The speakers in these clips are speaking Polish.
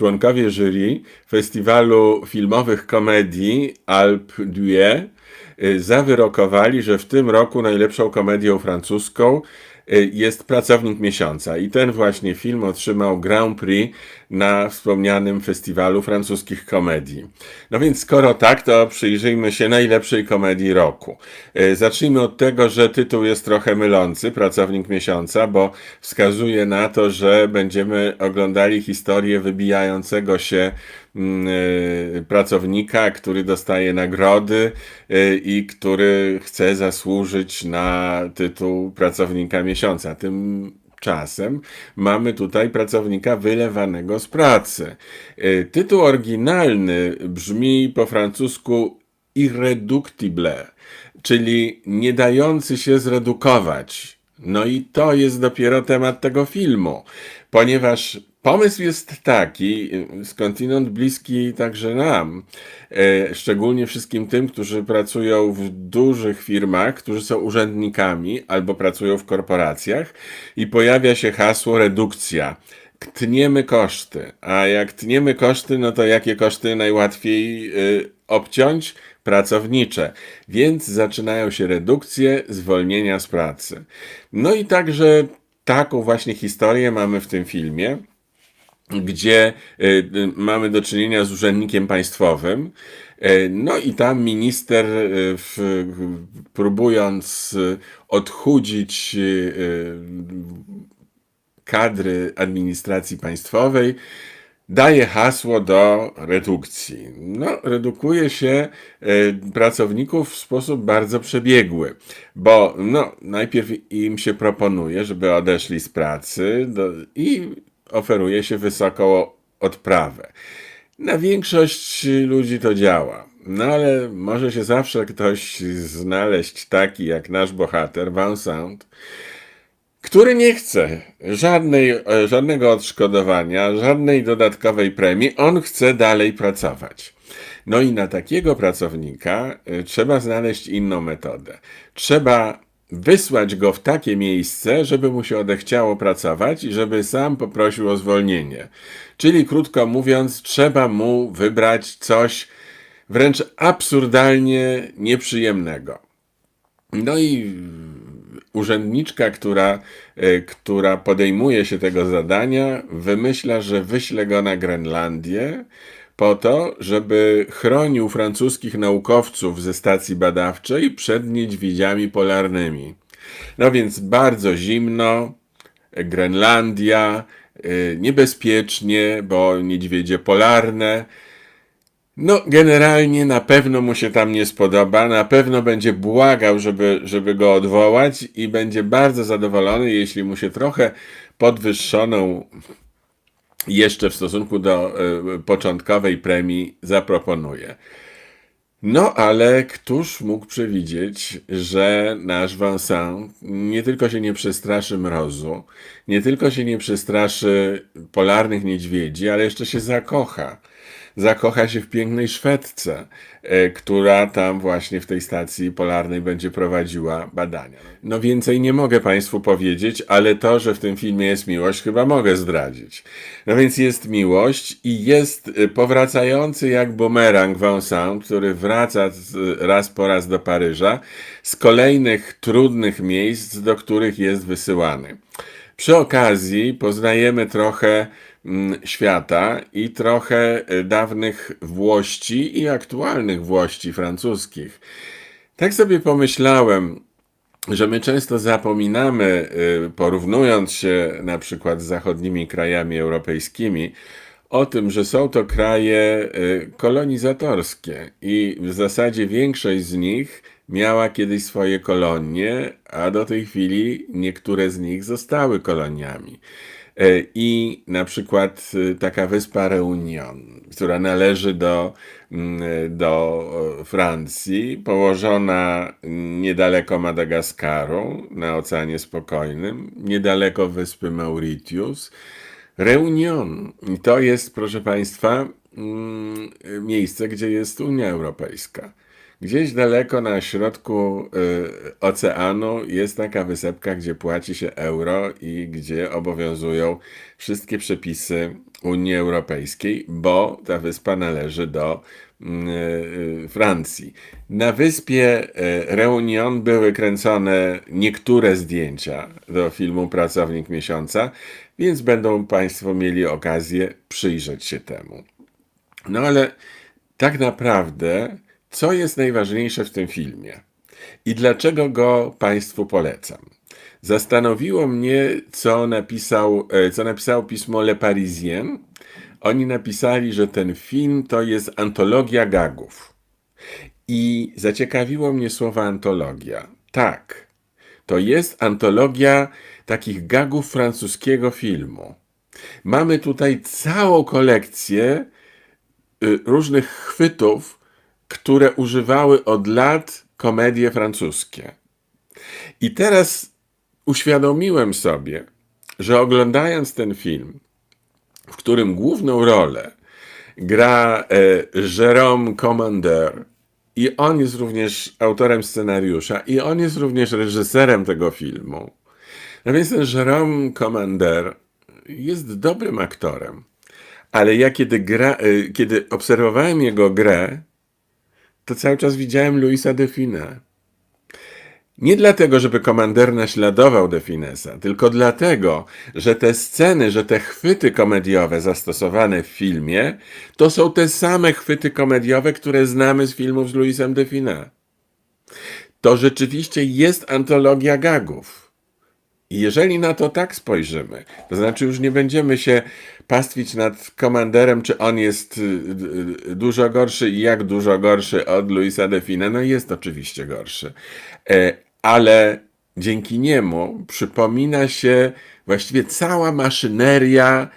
członkowie jury Festiwalu Filmowych Komedii Alp d'Huez y, zawyrokowali, że w tym roku najlepszą komedią francuską jest Pracownik Miesiąca. I ten właśnie film otrzymał Grand Prix na wspomnianym Festiwalu Francuskich Komedii. No więc skoro tak, to przyjrzyjmy się najlepszej komedii roku. Y, Zacznijmy od tego, że tytuł jest trochę mylący, Pracownik Miesiąca, bo wskazuje na to, że będziemy oglądali historię wybijającego się y, pracownika, który dostaje nagrody y, i który chce zasłużyć na tytuł Pracownika Miesiąca. Tymczasem mamy tutaj pracownika wylewanego z pracy. Y, Tytuł oryginalny brzmi po francusku irreductible, czyli nie dający się zredukować. No i to jest dopiero temat tego filmu, ponieważ pomysł jest taki, skądinąd bliski także nam, e, szczególnie wszystkim tym, którzy pracują w dużych firmach, którzy są urzędnikami albo pracują w korporacjach i pojawia się hasło redukcja. Tniemy koszty, a jak tniemy koszty, no to jakie koszty najłatwiej y, obciąć? Pracownicze, więc zaczynają się redukcje, zwolnienia z pracy. No i także taką właśnie historię mamy w tym filmie gdzie y, mamy do czynienia z urzędnikiem państwowym. Y, No i tam minister, y, w, próbując odchudzić kadry administracji państwowej, daje hasło do redukcji. No, redukuje się pracowników w sposób bardzo przebiegły, bo no, najpierw im się proponuje, żeby odeszli z pracy do, i oferuje się wysoką odprawę. Na większość ludzi to działa. No ale może się zawsze ktoś znaleźć taki jak nasz bohater, Vincent, który nie chce żadnej, e, żadnego odszkodowania, żadnej dodatkowej premii, on chce dalej pracować. No i na takiego pracownika e, trzeba znaleźć inną metodę. Trzeba wysłać go w takie miejsce, żeby mu się odechciało pracować i żeby sam poprosił o zwolnienie. Czyli krótko mówiąc, trzeba mu wybrać coś wręcz absurdalnie nieprzyjemnego. No i urzędniczka, która, e, która podejmuje się tego zadania, wymyśla, że wyśle go na Grenlandię po to, żeby chronił francuskich naukowców ze stacji badawczej przed niedźwiedziami polarnymi. No więc bardzo zimno, Grenlandia, e, niebezpiecznie, bo niedźwiedzie polarne. No, generalnie na pewno mu się tam nie spodoba, na pewno będzie błagał, żeby, żeby go odwołać i będzie bardzo zadowolony, jeśli mu się trochę podwyższoną jeszcze w stosunku do y, początkowej premii zaproponuje. No, ale któż mógł przewidzieć, że nasz Vincent nie tylko się nie przestraszy mrozu, nie tylko się nie przestraszy polarnych niedźwiedzi, ale jeszcze się zakocha. Zakocha się w pięknej Szwedce, e, która tam właśnie w tej stacji polarnej będzie prowadziła badania. No więcej nie mogę Państwu powiedzieć, ale to, że w tym filmie jest miłość, chyba mogę zdradzić. No więc jest miłość i jest e, powracający jak bumerang Vincent, który wraca raz po raz do Paryża z kolejnych trudnych miejsc, do których jest wysyłany. Przy okazji poznajemy trochę świata i trochę y, dawnych włości i aktualnych włości francuskich. Tak sobie pomyślałem, że my często zapominamy, y, porównując się na przykład z zachodnimi krajami europejskimi, o tym, że są to kraje y, kolonizatorskie i w zasadzie większość z nich miała kiedyś swoje kolonie, a do tej chwili niektóre z nich zostały koloniami. E, I na przykład y, taka wyspa Reunion, która należy do, mm, do Francji, położona niedaleko Madagaskaru, na Oceanie Spokojnym, niedaleko wyspy Mauritius. Reunion. To jest, proszę Państwa, mm, miejsce, gdzie jest Unia Europejska, Gdzieś daleko na środku y, oceanu jest taka wysepka, gdzie płaci się euro i gdzie obowiązują wszystkie przepisy Unii Europejskiej, bo ta wyspa należy do mm, y, Francji. Na wyspie y, Reunion były kręcone niektóre zdjęcia do filmu Pracownik Miesiąca, więc będą Państwo mieli okazję przyjrzeć się temu. No ale tak naprawdę, co jest najważniejsze w tym filmie i dlaczego go Państwu polecam? Zastanowiło mnie, co napisał, e, co napisało pismo Le Parisien. Oni napisali, że ten film to jest antologia gagów. I zaciekawiło mnie słowo antologia. Tak, to jest antologia takich gagów francuskiego filmu. Mamy tutaj całą kolekcję y, różnych chwytów, które używały od lat komedie francuskie. I teraz uświadomiłem sobie, że oglądając ten film, w którym główną rolę gra e, Jérôme Commander, i on jest również autorem scenariusza, i on jest również reżyserem tego filmu. No więc ten Jérôme Commander jest dobrym aktorem. Ale ja kiedy, gra, y, kiedy obserwowałem jego grę, to cały czas widziałem Luisa de Fine. Nie dlatego, żeby komander naśladował de Finesa, tylko dlatego, że te sceny, że te chwyty komediowe zastosowane w filmie, to są te same chwyty komediowe, które znamy z filmów z Luisem de Fine. To rzeczywiście jest antologia gagów. Jeżeli na to tak spojrzymy, to znaczy już nie będziemy się pastwić nad komanderem, czy on jest y, y, dużo gorszy i jak dużo gorszy od Luisa de Fine. No jest oczywiście gorszy. E, ale dzięki niemu przypomina się właściwie cała maszyneria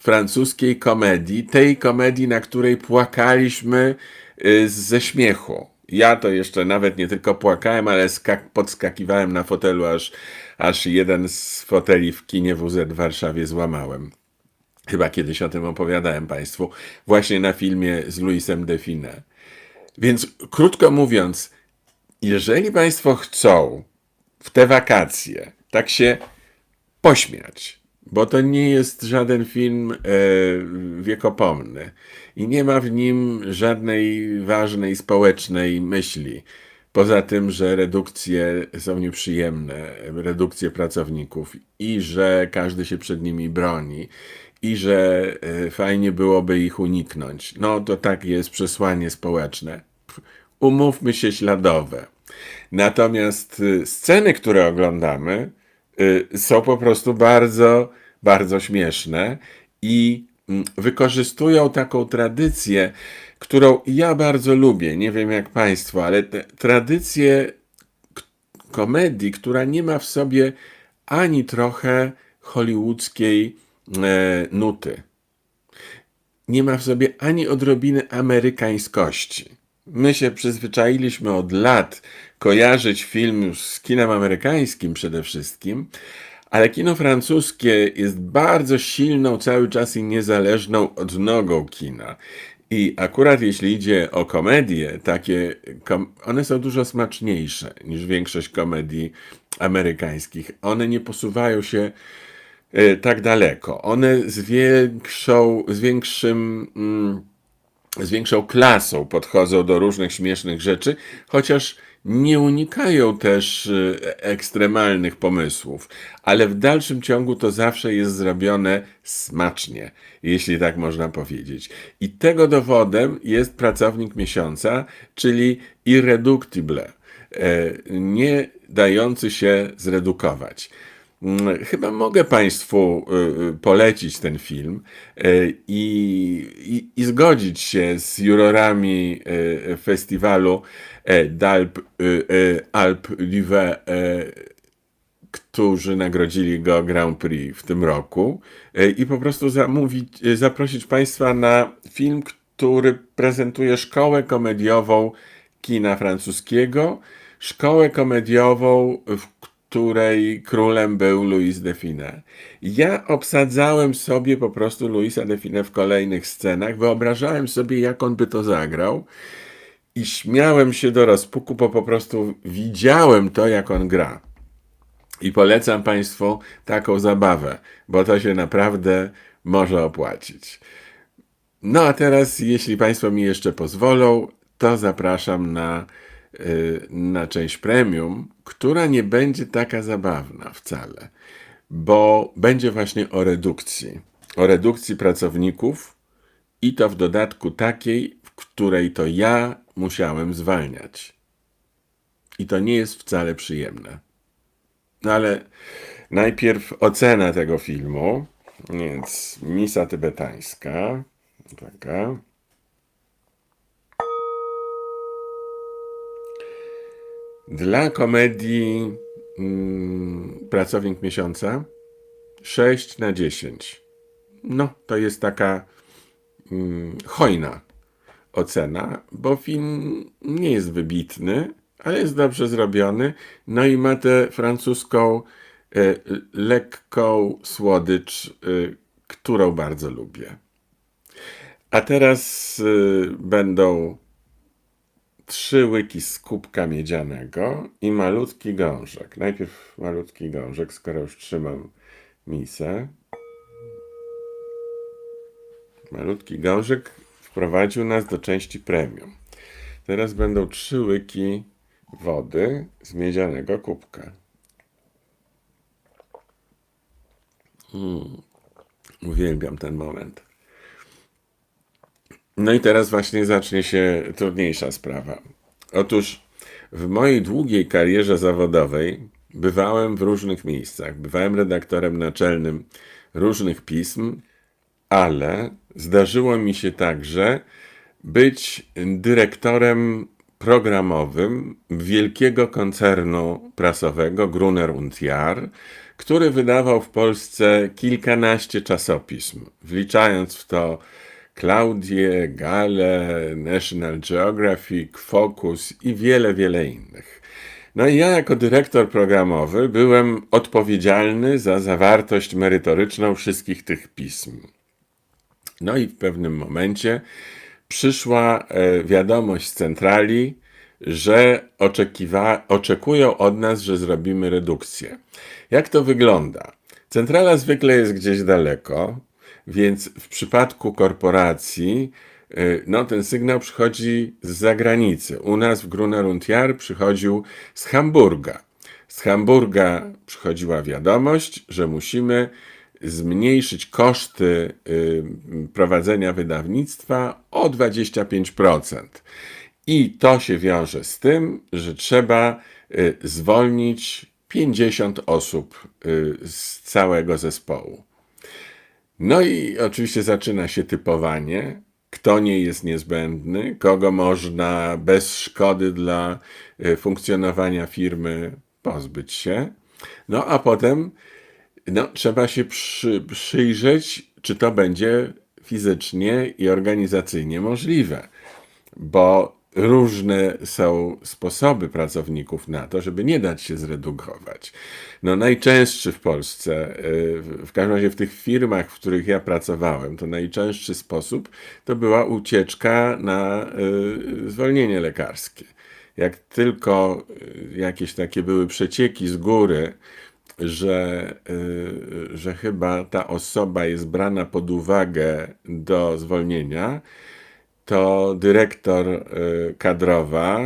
francuskiej komedii, tej komedii, na której płakaliśmy y, ze śmiechu. Ja to jeszcze nawet nie tylko płakałem, ale skak- podskakiwałem na fotelu, aż, aż jeden z foteli w kinie WZ w Warszawie złamałem. Chyba kiedyś o tym opowiadałem Państwu, właśnie na filmie z Luisem Define. Więc krótko mówiąc, jeżeli Państwo chcą w te wakacje tak się pośmiać, bo to nie jest żaden film e, wiekopomny i nie ma w nim żadnej ważnej społecznej myśli. Poza tym, że redukcje są nieprzyjemne, redukcje pracowników i że każdy się przed nimi broni i że e, fajnie byłoby ich uniknąć. No to tak jest przesłanie społeczne. Umówmy się śladowe. Natomiast y, sceny, które oglądamy, y, są po prostu bardzo, bardzo śmieszne i wykorzystują taką tradycję, którą ja bardzo lubię. Nie wiem jak Państwo, ale tradycję komedii, która nie ma w sobie ani trochę hollywoodzkiej e, nuty. Nie ma w sobie ani odrobiny amerykańskości. My się przyzwyczailiśmy od lat kojarzyć film z kinem amerykańskim przede wszystkim, ale kino francuskie jest bardzo silną cały czas i niezależną odnogą kina. I akurat jeśli idzie o komedie, takie, kom one są dużo smaczniejsze niż większość komedii amerykańskich. One nie posuwają się e, tak daleko. One z większą, z większym, mm, z większą klasą podchodzą do różnych śmiesznych rzeczy, chociaż nie unikają też e, ekstremalnych pomysłów, ale w dalszym ciągu to zawsze jest zrobione smacznie, jeśli tak można powiedzieć. I tego dowodem jest pracownik miesiąca, czyli irreductible, e, nie dający się zredukować. Mm, Chyba mogę Państwu y, y, polecić ten film y, i, i, i zgodzić się z jurorami festiwalu d'Alp Alp d'Huez, e, którzy nagrodzili go Grand Prix w tym roku i po prostu zamówić, zaprosić Państwa na film, który prezentuje szkołę komediową kina francuskiego, szkołę komediową, w której królem był Louis de Fine. Ja obsadzałem sobie po prostu Louisa de Fine w kolejnych scenach, wyobrażałem sobie, jak on by to zagrał i śmiałem się do rozpuku, bo po prostu widziałem to, jak on gra. I polecam Państwu taką zabawę, bo to się naprawdę może opłacić. No a teraz, jeśli Państwo mi jeszcze pozwolą, to zapraszam na, na część premium, która nie będzie taka zabawna wcale, bo będzie właśnie o redukcji. O redukcji pracowników i to w dodatku takiej, w której to ja musiałem zwalniać. I to nie jest wcale przyjemne. No ale najpierw ocena tego filmu. Więc misa tybetańska. Taka. Dla komedii mm, Pracownik Miesiąca 6 na 10. No, to jest taka mm, hojna ocena, bo film nie jest wybitny, ale jest dobrze zrobiony. No i ma tę francuską e, lekką słodycz, e, którą bardzo lubię. A teraz e, będą trzy łyki z kubka miedzianego i malutki gążek. Najpierw malutki gążek, skoro już trzymam misę. Malutki gążek wprowadził nas do części premium. Teraz będą trzy łyki wody z miedzianego kubka. Mm, uwielbiam ten moment. No i teraz właśnie zacznie się trudniejsza sprawa. Otóż w mojej długiej karierze zawodowej bywałem w różnych miejscach. Bywałem redaktorem naczelnym różnych pism, ale zdarzyło mi się także być dyrektorem programowym wielkiego koncernu prasowego Gruner und Jahr, który wydawał w Polsce kilkanaście czasopism, wliczając w to Claudię, Gale, National Geographic, Focus i wiele, wiele innych. No i ja jako dyrektor programowy byłem odpowiedzialny za zawartość merytoryczną wszystkich tych pism. No i w pewnym momencie przyszła e, wiadomość z centrali, że oczekiwa, oczekują od nas, że zrobimy redukcję. Jak to wygląda? Centrala zwykle jest gdzieś daleko, więc w przypadku korporacji e, no, ten sygnał przychodzi z zagranicy. U nas w Gruner und Jahr przychodził z Hamburga. Z Hamburga przychodziła wiadomość, że musimy zmniejszyć koszty y, prowadzenia wydawnictwa o 25%. I to się wiąże z tym, że trzeba y, zwolnić 50 osób y, z całego zespołu. No i oczywiście zaczyna się typowanie, kto nie jest niezbędny, kogo można bez szkody dla funkcjonowania firmy pozbyć się. No a potem no, trzeba się przy, przyjrzeć, czy to będzie fizycznie i organizacyjnie możliwe, bo różne są sposoby pracowników na to, żeby nie dać się zredukować. No, najczęstszy w Polsce, y, w każdym razie w tych firmach, w których ja pracowałem, to najczęstszy sposób to była ucieczka na y, zwolnienie lekarskie. Jak tylko y, jakieś takie były przecieki z góry, że, że chyba ta osoba jest brana pod uwagę do zwolnienia, to dyrektor y, kadrowa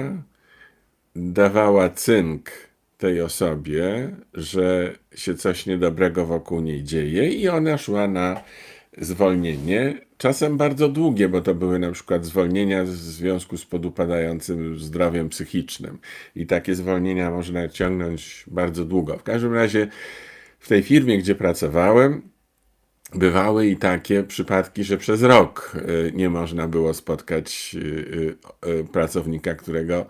dawała cynk tej osobie, że się coś niedobrego wokół niej dzieje i ona szła na zwolnienie, czasem bardzo długie, bo to były na przykład zwolnienia w związku z podupadającym zdrowiem psychicznym. I takie zwolnienia można ciągnąć bardzo długo. W każdym razie w tej firmie, gdzie pracowałem, bywały i takie przypadki, że przez rok y, nie można było spotkać y, y, pracownika, którego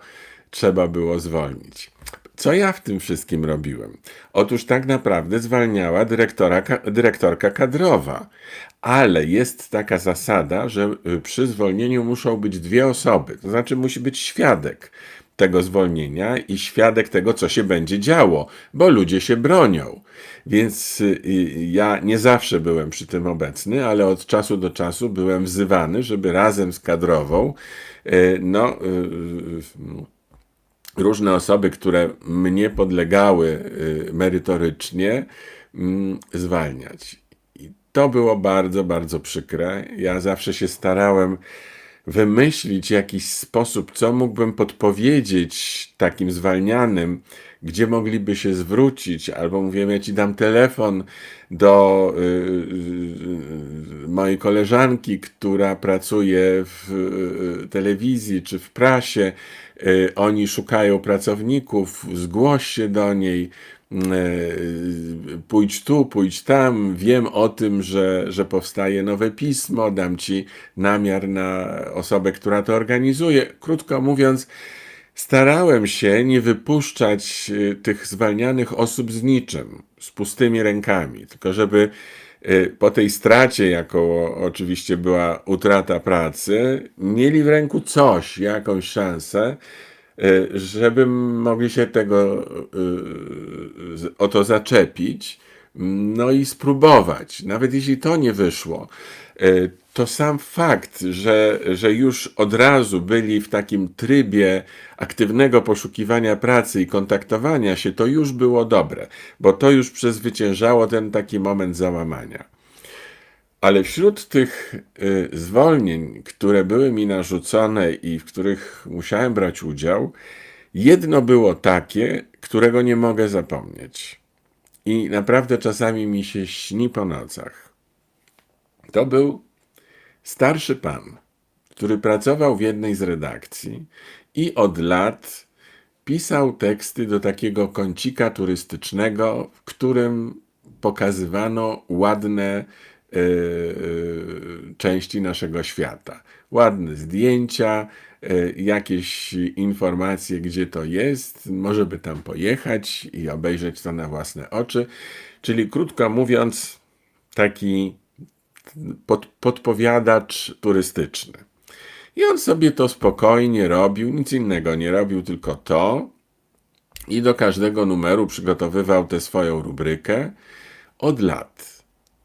trzeba było zwolnić. Co ja w tym wszystkim robiłem? Otóż tak naprawdę zwalniała dyrektora, dyrektorka kadrowa, ale jest taka zasada, że przy zwolnieniu muszą być dwie osoby, to znaczy musi być świadek. Tego zwolnienia i świadek tego, co się będzie działo, bo ludzie się bronią. Więc y, ja nie zawsze byłem przy tym obecny, ale od czasu do czasu byłem wzywany, żeby razem z kadrową, y, no, y, y, różne osoby, które mnie podlegały y, merytorycznie, mm, zwalniać. I to było bardzo, bardzo przykre. Ja zawsze się starałem wymyślić jakiś sposób, co mógłbym podpowiedzieć takim zwalnianym, gdzie mogliby się zwrócić, albo mówiłem, ja ci dam telefon do y, y, y, mojej koleżanki, która pracuje w y, telewizji czy w prasie. Y, Oni szukają pracowników, zgłoś się do niej y, pójdź tu, pójdź tam, wiem o tym, że, że powstaje nowe pismo, dam ci namiar na osobę, która to organizuje. Krótko mówiąc, starałem się nie wypuszczać y, tych zwalnianych osób z niczym, z pustymi rękami, tylko żeby y, po tej stracie, jaką oczywiście była utrata pracy, mieli w ręku coś, jakąś szansę, y, żeby mogli się tego z- o to zaczepić, no i spróbować. Nawet jeśli to nie wyszło, y, to sam fakt, że, że już od razu byli w takim trybie aktywnego poszukiwania pracy i kontaktowania się, to już było dobre, bo to już przezwyciężało ten taki moment załamania. Ale wśród tych y, zwolnień, które były mi narzucone i w których musiałem brać udział, jedno było takie, którego nie mogę zapomnieć. I naprawdę czasami mi się śni po nocach. To był starszy pan, który pracował w jednej z redakcji i od lat pisał teksty do takiego kącika turystycznego, w którym pokazywano ładne części naszego świata. Ładne zdjęcia, e, jakieś informacje, gdzie to jest, może by tam pojechać i obejrzeć to na własne oczy. Czyli krótko mówiąc, taki pod, podpowiadacz turystyczny. I on sobie to spokojnie robił, nic innego nie robił, tylko to. I do każdego numeru przygotowywał tę swoją rubrykę od lat.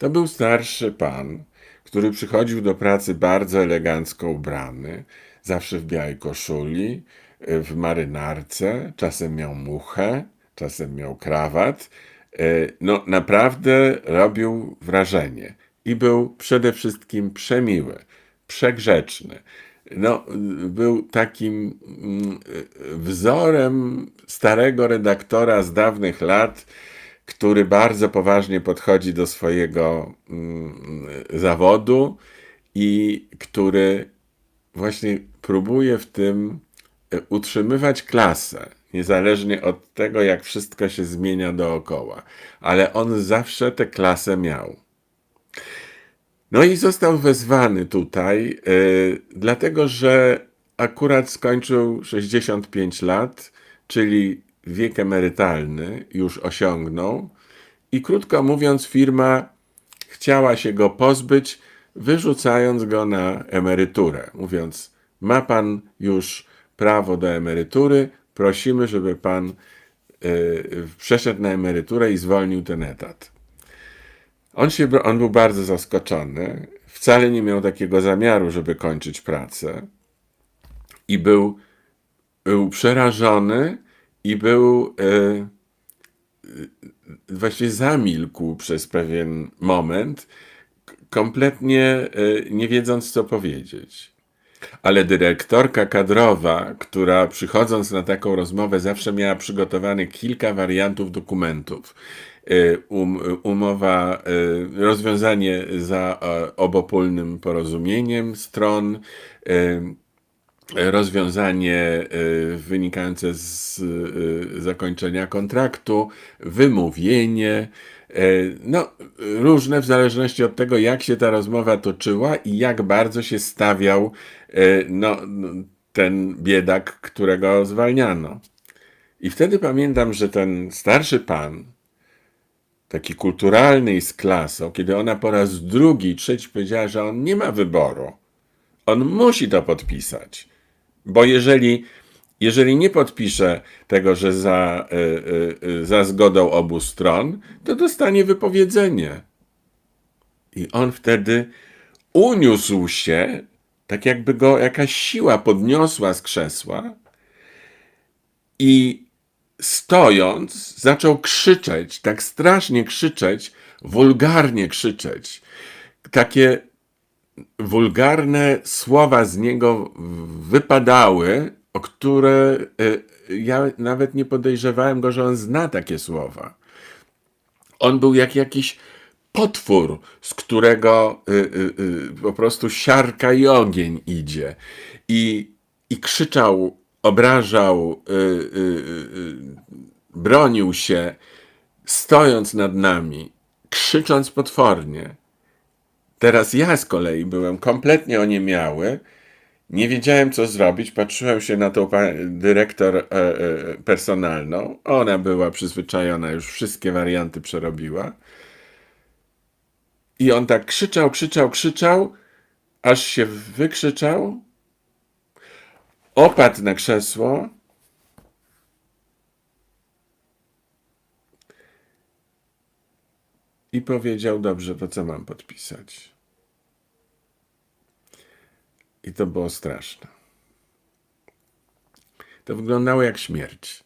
To był starszy pan, który przychodził do pracy bardzo elegancko ubrany, zawsze w białej koszuli, y, w marynarce, czasem miał muchę, czasem miał krawat. Y, No, naprawdę robił wrażenie i był przede wszystkim przemiły, przegrzeczny. No, był takim mm, y, wzorem starego redaktora z dawnych lat, który bardzo poważnie podchodzi do swojego mm, zawodu i który właśnie próbuje w tym e, utrzymywać klasę, niezależnie od tego, jak wszystko się zmienia dookoła. Ale on zawsze tę klasę miał. No i został wezwany tutaj, y, dlatego że akurat skończył 65 lat, czyli wiek emerytalny już osiągnął i krótko mówiąc firma chciała się go pozbyć, wyrzucając go na emeryturę, mówiąc ma pan już prawo do emerytury, prosimy, żeby pan y, przeszedł na emeryturę i zwolnił ten etat. On, się, on był bardzo zaskoczony. Wcale nie miał takiego zamiaru, żeby kończyć pracę. I był, był przerażony i był e, e, właściwie zamilkł przez pewien moment, kompletnie e, nie wiedząc, co powiedzieć. Ale dyrektorka kadrowa, która przychodząc na taką rozmowę zawsze miała przygotowanych kilka wariantów dokumentów. Um, umowa, rozwiązanie za obopólnym porozumieniem stron, rozwiązanie y, wynikające z y, zakończenia kontraktu, wymówienie, y, no różne w zależności od tego, jak się ta rozmowa toczyła i jak bardzo się stawiał no, ten biedak, którego zwalniano. I wtedy pamiętam, że ten starszy pan, taki kulturalny i z klasą, kiedy ona po raz drugi, trzeci powiedziała, że on nie ma wyboru. On musi to podpisać. Bo jeżeli Jeżeli nie podpisze tego, że za, y, y, y, za zgodą obu stron, to dostanie wypowiedzenie. I on wtedy uniósł się, tak jakby go jakaś siła podniosła z krzesła i stojąc zaczął krzyczeć, tak strasznie krzyczeć, wulgarnie krzyczeć. Takie wulgarne słowa z niego wypadały, o które y, ja nawet nie podejrzewałem go, że on zna takie słowa. On był jak jakiś potwór, z którego y, y, po prostu siarka i ogień idzie. I, i krzyczał, obrażał, bronił się, stojąc nad nami, krzycząc potwornie. Teraz ja z kolei byłem kompletnie oniemiały. Nie wiedziałem, co zrobić. Patrzyłem się na tą dyrektor e, e, personalną. Ona była przyzwyczajona, już wszystkie warianty przerobiła. I on tak krzyczał, krzyczał, krzyczał, aż się wykrzyczał, opadł na krzesło i powiedział: Dobrze, to co mam podpisać? I to było straszne. To wyglądało jak śmierć.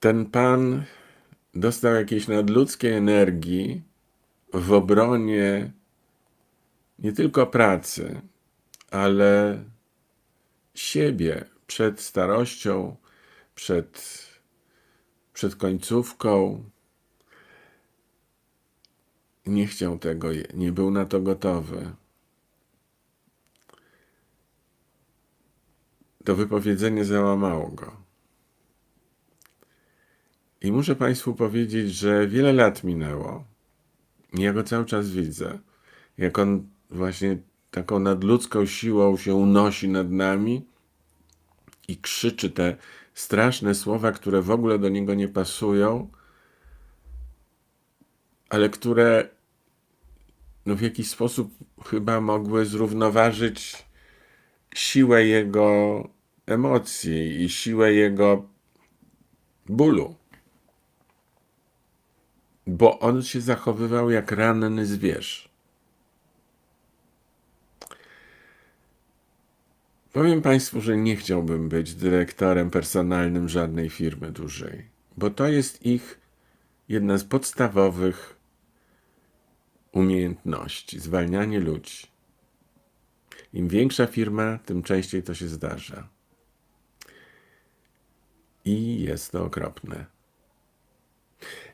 Ten pan dostał jakiejś nadludzkiej energii w obronie nie tylko pracy, ale siebie przed starością, przed, przed końcówką. Nie chciał tego, nie był na to gotowy. To wypowiedzenie załamało go. I muszę Państwu powiedzieć, że wiele lat minęło. Ja go cały czas widzę, jak on właśnie taką nadludzką siłą się unosi nad nami i krzyczy te straszne słowa, które w ogóle do niego nie pasują, ale które no w jakiś sposób chyba mogły zrównoważyć siłę jego emocji i siłę jego bólu. Bo on się zachowywał jak ranny zwierz. Powiem Państwu, że nie chciałbym być dyrektorem personalnym żadnej firmy dużej, bo to jest ich jedna z podstawowych umiejętności zwalnianie ludzi. Im większa firma, tym częściej to się zdarza. I jest to okropne.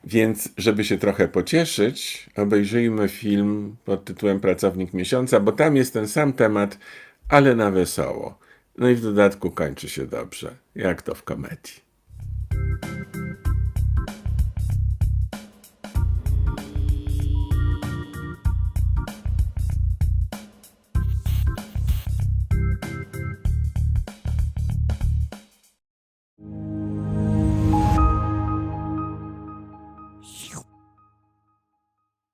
Więc, żeby się trochę pocieszyć, obejrzyjmy film pod tytułem Pracownik Miesiąca, bo tam jest ten sam temat, ale na wesoło. No i w dodatku kończy się dobrze, jak to w komedii.